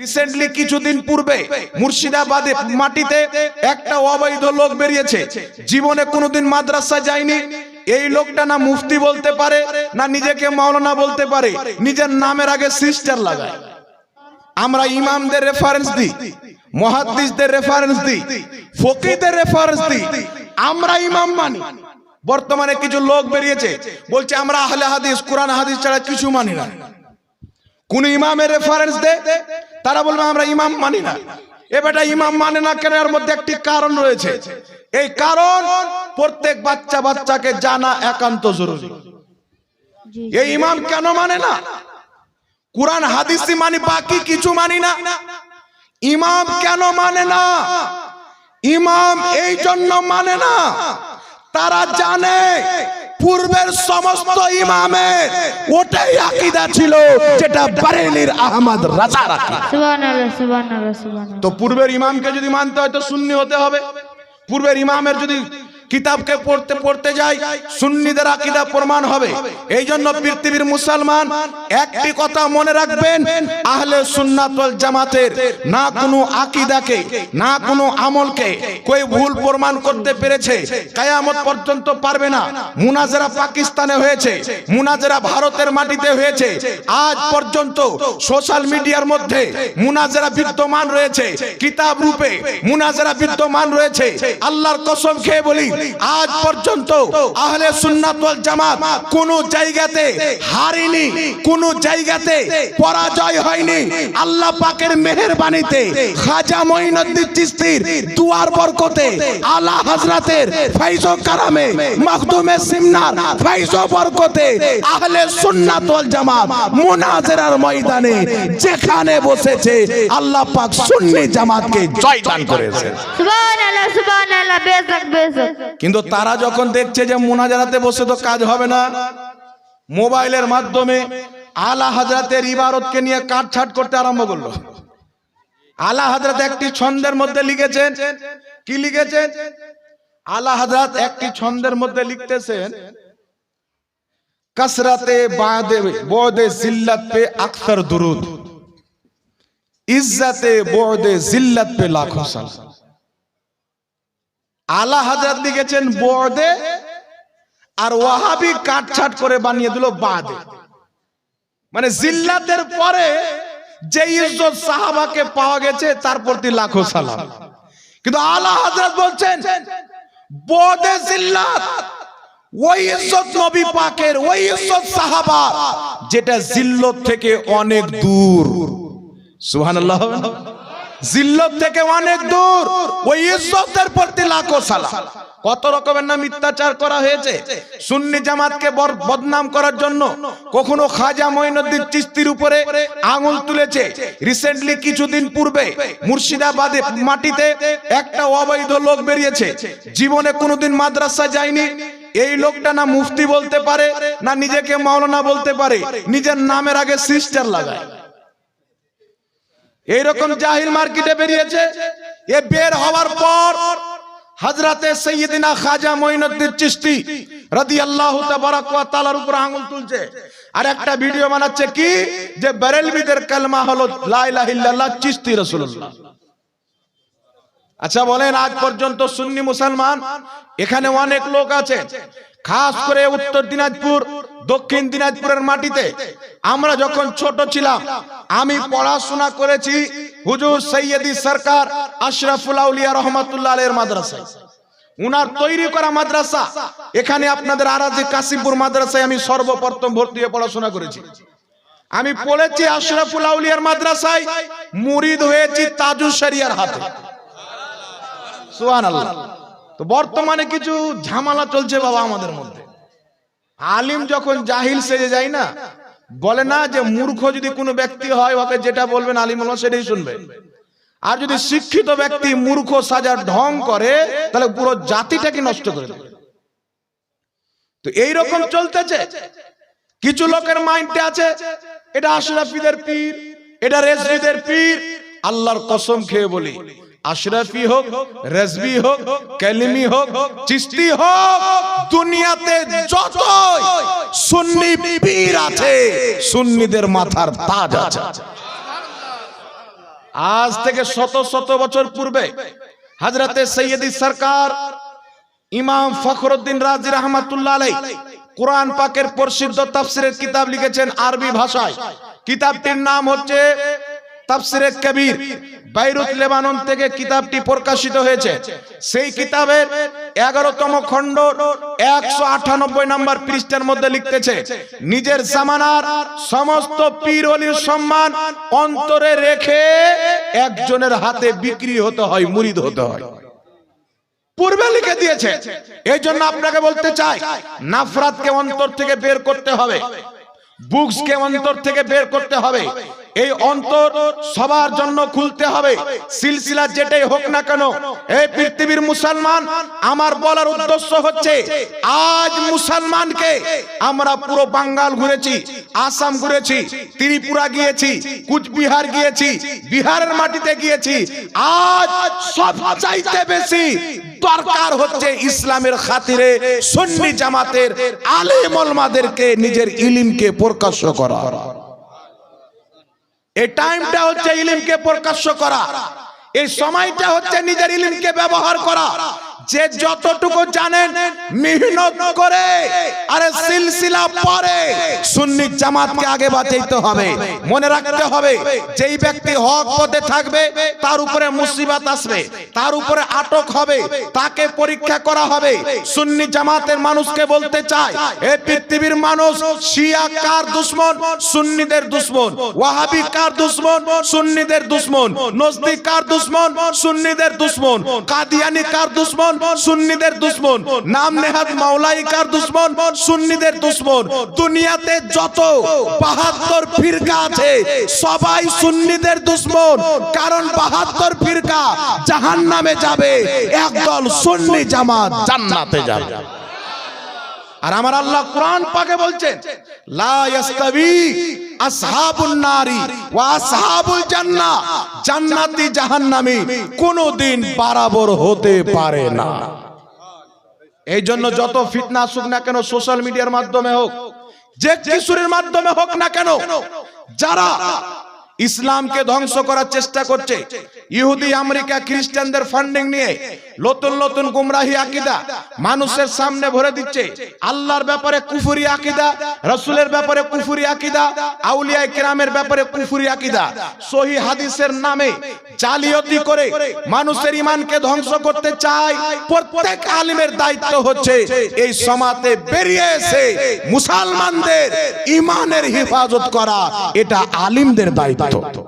Recently কিছুদিন পূর্বে মুর্শিদাবাদে মাটিতে একটা অবৈধ লোক বেরিয়েছে। জীবনে কোনোদিন মাদ্রাসা যায়নি। এই লোকটা না মুফতি বলতে পারে, না নিজেকে মাওলানা বলতে পারে। নিজের নামের আগে সিস্টার লাগায়। আমরা ইমামদের রেফারেন্স দিই, মহাদ্দিসদের রেফারেন্স দিই ফকিদের রেফারেন্স দিই। আমরা ইমাম মানি। বর্তমানে কিছু লোক বেরিয়েছে, বলছে, আমরা আহলে হাদিস, কোরআন, হাদিস ছাড়া কিছু মানি না। কোন ইমামের রেফারেন্স দে তারা বলবে আমরা ইমাম মানি না। এ বেটা ইমাম মানে না কেন? এর মধ্যে একটি কারণ রয়েছে। এই কারণ প্রত্যেক বাচ্চা বাচ্চাকে জানা একান্ত জরুরি। এই ইমাম কেন মানে না? কোরআন হাদিসি মানি বাকি কিছু মানি না। ইমাম কেন মানে না? ইমাম এই জন্য মানে না। তারা জানে পূর্বের সমস্ত ইমামের ওটাই আকিদা ছিল যেটা বারেলির আহমদ রাজা রাখা। তো পূর্বের ইমামকে যদি মানতে হয় তো সুন্নি হতে হবে। পূর্বের ইমামের যদি কিতাবকে পড়তে পড়তে যাই, সুন্নিদের আকীদা প্রমাণ হবে। এই জন্য পৃথিবীর মুসলমান একটি কথা মনে রাখবেন, আহলে সুন্নাত ওয়াল জামাতের না কোনো আকীদাকে, না কোনো আমলকে কই ভুল প্রমাণ করতে পেরেছে, কিয়ামত পর্যন্ত পারবে না। মুনাজারা পাকিস্তানে হয়েছে, মুনাজারা ভারতের মাটিতে হয়েছে, আজ পর্যন্ত সোশ্যাল মিডিয়ার মধ্যে মুনাজারা বিদ্যমান রয়েছে, কিতাব রূপে মুনাজারা বিদ্যমান রয়েছে। আল্লাহর কসম খেয়ে বলি আজ পর্যন্ত আহলে সুন্নাত ওয়াল জামাত কোন জায়গাতে হারেনি, কোন জায়গাতে পরাজয় হয়নি। আল্লাহ পাকের মেহেরবানিতে খাজা মঈনুদ্দিন চিশতির দুয়ার বরকতে আলা হযরতের ফাইজ কারামে মখদুমে সিমনার ফাইজ বরকতে আহলে সুন্নাত ওয়াল জামাত মুনাজারার ময়দানে যেখানে বসেছে, আল্লাহ পাক সুন্নি জামাতকে জয়দান করেছে। সুবহানাল্লাহ সুবহানাল্লাহ বেজক বেজক কিন্তু তারা যখন দেখছে যে মোনাজারাতে বসে তো কাজ হবে না, মোবাইলের মাধ্যমে আলা হাজরাতের ইবারতকে নিয়ে কাটছাট করতে আরম্ভ করল। আলা হাজরাত একটি ছন্দের মধ্যে লিখেছেন। কি লিখেছেন? আলা হাজরাত একটি ছন্দের মধ্যে লিখতেছেন, কসরাতে বাদে, বদে জিল্লাত পে আকসর দুরুদ, ইজ্জতে বদে জিল্লাত পে লাখো সালাম। আলা হাজার লিখেছেন বদে আর ওয়াহাবি কাটছাট করে বানিয়ে দিল বাদে। মানে জিল্লাতের পরে যে ইজ্জত সাহাবাকে পাওয়া গেছে, তার প্রতি লাখো সালাম। কিন্তু আলা হাজরত বলছেন বদে জিল্লাত, ওই ইজ্জত নবী পাকের, ওই ইজ্জত সাহাবা, যেটা জিল্লত থেকে অনেক দূর। সুবহানাল্লাহ? জিল্লত থেকে অনেক দূর, ওই ইজ্জতের প্রতি লাখো সালাম কত রকমের না মিথ্যাচার করা হয়েছে। সুন্নি জামাতকে বদনাম করার জন্য কখনো খাজা মঈনুদ্দিন চিস্তির উপরে আঙুল তুলেছে। রিসেন্টলি কিছুদিন পূর্বে মুর্শিদাবাদে মাটিতে একটা অবৈধ লোক বেরিয়েছে। জীবনে কোনোদিন মাদ্রাসা যায়নি। এই লোকটা না মুফতি বলতে পারে, না নিজেকে মাওলানা বলতে পারে। নিজের নামের আগে সিস্টার লাগায়। এইরকম জাহিল মার্কেটে বেরিয়েছে। এ বের হওয়ার পর হযরতে সৈয়দিনা খাজা মঈনুদ্দিন চিশতি রাদিয়াল্লাহু তাবারাক ওয়া তাআলার উপর আঙ্গুল তুলছে। আর একটা ভিডিও বানাচ্ছে কি? যে বেরেলবিদের কালমা হলো লা ইলাহা ইল্লাল্লাহ চিশতি রাসূলুল্লাহ। আচ্ছা বলেন আজ পর্যন্ত সুন্নি মুসলমান? এখানে অনেক লোক আছে। খাস করে উত্তর দিনাজপুর, দক্ষিণ দিনাজপুরের মাটিতে। আমরা যখন ছোট ছিলাম, আমি পড়াশোনা করেছি হুজুর সৈয়দি সরকার আশরাফুল আউলিয়া রহমাতুল্লাহ আলের মাদ্রাসায়। উনার তৈরি করা মাদ্রাসা, এখানে আপনাদের আরাজি কাশিমপুর মাদ্রাসায় আমি সর্বপ্রথম ভর্তি হয়ে পড়াশোনা করেছি। আমি পড়েছি আশরাফুল আউলিয়ার মাদ্রাসায়, মুরিদ হয়েছি তাজু শরিয়ার হাতে। সুহান আল্লাহ তো বর্তমানে কিছু ঝামেলা চলছে বাবা আমাদের মধ্যে। আলিম যখন জাহিল সেজে যায় না, বলে না যে মূর্খ যদি কোনো ব্যক্তি হয়, ওকে যেটা বলবেন আলিম আল্লাহ সেটাই শুনবে। আর যদি শিক্ষিত ব্যক্তি মূর্খ সাজার ঢং করে, তাহলে পুরো জাতিটাকে নষ্ট করে দেবে। তো এই রকম চলতেছে। কিছু লোকের মাইন্ডে আছে, এটা আশরাফিদের পীর, এটা রেজবিদের পীর, আল্লাহর কসম খেয়ে বলি। আশরাফি হোক, রেজবি হোক, কালিমি হোক চিস্তি হোক, দুনিয়াতে যত সুন্নি পীর আছে, সুন্নিদের মাথার তাজ আছে। আজ থেকে শত শত বছর পূর্বে হাজরতে সৈয়দি সরকার ইমাম ফখরুদ্দিন রাজি রহমাতুল্লাহ আলাই কোরআন পাকের প্রসিদ্ধ তাফসিরের কিতাব লিখেছেন আরবি ভাষায়। কিতাবটির নাম হচ্ছে তাফসিরে কবির বাইরুত লেবানন থেকে কিতাবটি প্রকাশিত হয়েছে। সেই কিতাবের এগারোতম খণ্ড একশো আটানব্বই নম্বর পৃষ্ঠার মধ্যে লিখতেছে, নিজের জামানার সমস্ত পীর অলির সম্মান অন্তরে রেখে একজনের হাতে বিক্রি হতে হয়, মুরিদ হতে হয়। পূর্বে লিখে দিয়েছে, এই জন্য আপনাকে বলতে চাই, নাফরাতকে অন্তর থেকে বের করতে হবে, বুকসকে অন্তর থেকে বের করতে হবে এই অন্তর সবার জন্য খুলতে হবে। সিলসিলা যেটাই হোক না কেন, এই পৃথিবীর মুসলমান, আমার বলার উদ্দেশ্য হচ্ছে, আজ মুসলমানকে আমরা পুরো বাঙ্গাল ঘুরেছি, আসাম ঘুরেছি, ত্রিপুরা গিয়েছি, কুচবিহার গিয়েছি, বিহারের মাটিতে গিয়েছি। আজ সব চাইতে বেশি দরকার হচ্ছে ইসলামের খাতিরে সুন্নি জামাতের আলেম ওলামাদেরকে নিজের ইলিমকে প্রকাশ্য করা। এই টাইমটা হচ্ছে ইলিমকে প্রকাশ্য করা। এই সময়টা হচ্ছে নিজের ইলিমকে ব্যবহার করা। যে যতটুকু জানেন, মেহনত করে, আরে সিলসিলা পরে। সুন্নি জামাতকে আগে বাঁচাইতে হবে। মনে রাখতে হবে, যেই ব্যক্তি হক পথে থাকবে, তার উপরে মুসিবত আসবে, তার উপরে আটক হবে, তাকে পরীক্ষা করা হবে। সুন্নি জামাতের মানুষকে বলতে চায় এই পৃথিবীর মানুষ শিয়া কার দুশ্মন, সুন্নিদের দুশ্মন? ওয়াহাবি কার দুশ্মন, সুন্নিদের দুশ্মন? নজদি কার দুশ্মন, সুন্নিদের দুশ্মন? কাদিয়ানি কার দুশ্মন? সুন্নিদের দুশ্মন। নাম নেহাত মাওলাইকার দুশ্মন সুন্নিদের দুশ্মন। দুনিয়াতে যত বাহাত্তর ফিরকা আছে সবাই সুন্নিদের দুশ্মন। কারণ বাহাত্তর ফিরকা জাহান নামে যাবে একদল সুন্নি জামাত জান্নাতে যাবে। আর আমার আল্লাহ কোরআন পাকে বলছেন, লা ইয়াস্তাবি আসহাবুন নারি ওয়া আসহাবুল জান্নাহ জান্নাতি জাহান্নামী কোনোদিন বরাবর হতে পারে না। এই জন্য যত ফিতনা আসুক না কেন, সোশ্যাল মিডিয়ার মাধ্যমে হোক, যে কিশোরের মাধ্যমে হোক না কেন, যারা ইসলামকে ধ্বংস করার চেষ্টা করছে। ইহুদি, আমেরিকা, খ্রিস্টানদের ফান্ডিং নিয়ে নতুন নতুন গুমরাহি আকিদা মানুষের সামনে ভরে দিচ্ছে। আল্লাহর ব্যাপারে কুফুরি আকিদা, রসুলের ব্যাপারে কুফুরি আকিদা আউলিয়া কিরামের ব্যাপারে কুফুরি আকিদা। সহি হাদিসের নামে জালিয়াতি করে মানুষের ইমানকে ধ্বংস করতে চায়। প্রত্যেক আলিমের দায়িত্ব হচ্ছে এই সমাজে বেরিয়ে এসে মুসলমানদের ইমানের হেফাজত করা। এটা আলিমদের দায়িত্ব। と。